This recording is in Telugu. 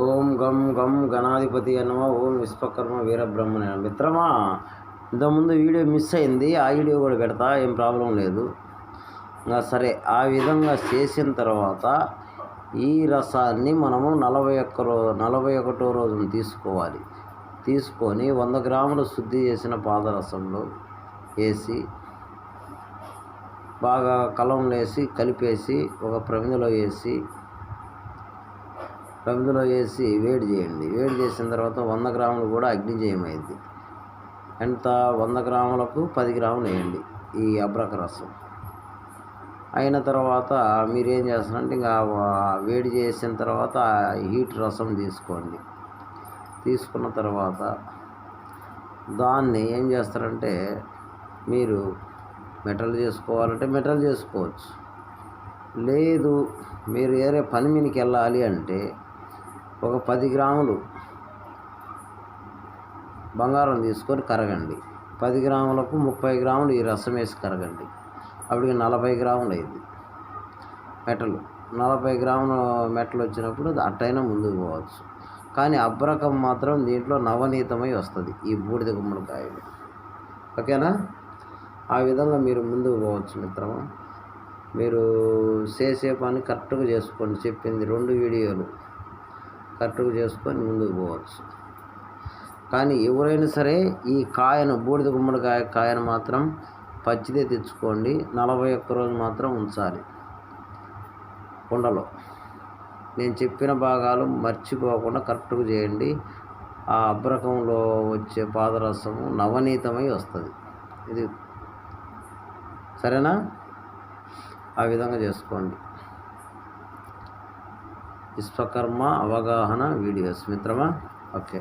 ఓం గం గం గణాధిపతి అన్నమా ఓం విశ్వకర్మ వీరబ్రహ్మణ మిత్రమా ఇంతకుముందు వీడియో మిస్ అయింది ఆ వీడియో కూడా పెడతా ఏం ప్రాబ్లం లేదు. ఇంకా సరే ఆ విధంగా చేసిన తర్వాత ఈ రసాన్ని మనము నలభై ఒక్క రోజు నలభై ఒకటో రోజున తీసుకోవాలి. తీసుకొని వంద గ్రాములు శుద్ధి చేసిన పాదరసంలో వేసి బాగా కలంలో వేసి కలిపేసి ఒక ప్రమిదలో వేసి ప్రమిదలో వేసి వేడి చేయండి. వేడి చేసిన తర్వాత వంద గ్రాములు కూడా అగ్ని చేయమైంది ఎంత? వంద గ్రాములకు పది గ్రాములు వేయండి ఈ అబ్రక రసం. అయిన తర్వాత మీరు ఏం చేస్తారంటే ఇంకా వేడి చేసిన తర్వాత హీట్ రసం తీసుకోండి. తీసుకున్న తర్వాత దాన్ని ఏం చేస్తారంటే మీరు మెటల్ చేసుకోవాలంటే మెటల్ చేసుకోవచ్చు. లేదు మీరు వేరే పని మీదకి వెళ్ళాలి అంటే ఒక పది గ్రాములు బంగారం తీసుకొని కరగండి. పది గ్రాములకు ముప్పై గ్రాములు ఈ రసం వేసి కరగండి. అప్పటికి నలభై గ్రాములు అయింది. మెటలు నలభై గ్రాముల మెటలు వచ్చినప్పుడు అట్టయినా ముందుకు పోవచ్చు. కానీ అబ్రకం మాత్రం దీంట్లో నవనీతమై వస్తుంది ఈ బూడిద గుమ్మడికాయలు. ఓకేనా? ఆ విధంగా మీరు ముందుకు పోవచ్చు మిత్రమా. మీరు చేసే పని కరెక్ట్గా చేసుకోండి. చెప్పింది రెండు వీడియోలు. కరెక్ట్గా చేసుకొని ముందుకు పోవచ్చు. కానీ ఎవరైనా సరే ఈ కాయను బూడిద గుమ్మడికాయ కాయను మాత్రం పచ్చిదే తెచ్చుకోండి. నలభై ఒక్క రోజు మాత్రం ఉంచాలి కుండలో. నేను చెప్పిన భాగాలు మర్చిపోకుండా కరెక్ట్గా చేయండి. ఆ అబ్రకంలో వచ్చే పాదరసము నవనీతమై వస్తుంది. ఇది సరేనా? ఆ విధంగా చేసుకోండి. విశ్వకర్మ అవగాహన వీడియోస్ మిత్రమా? ఓకే.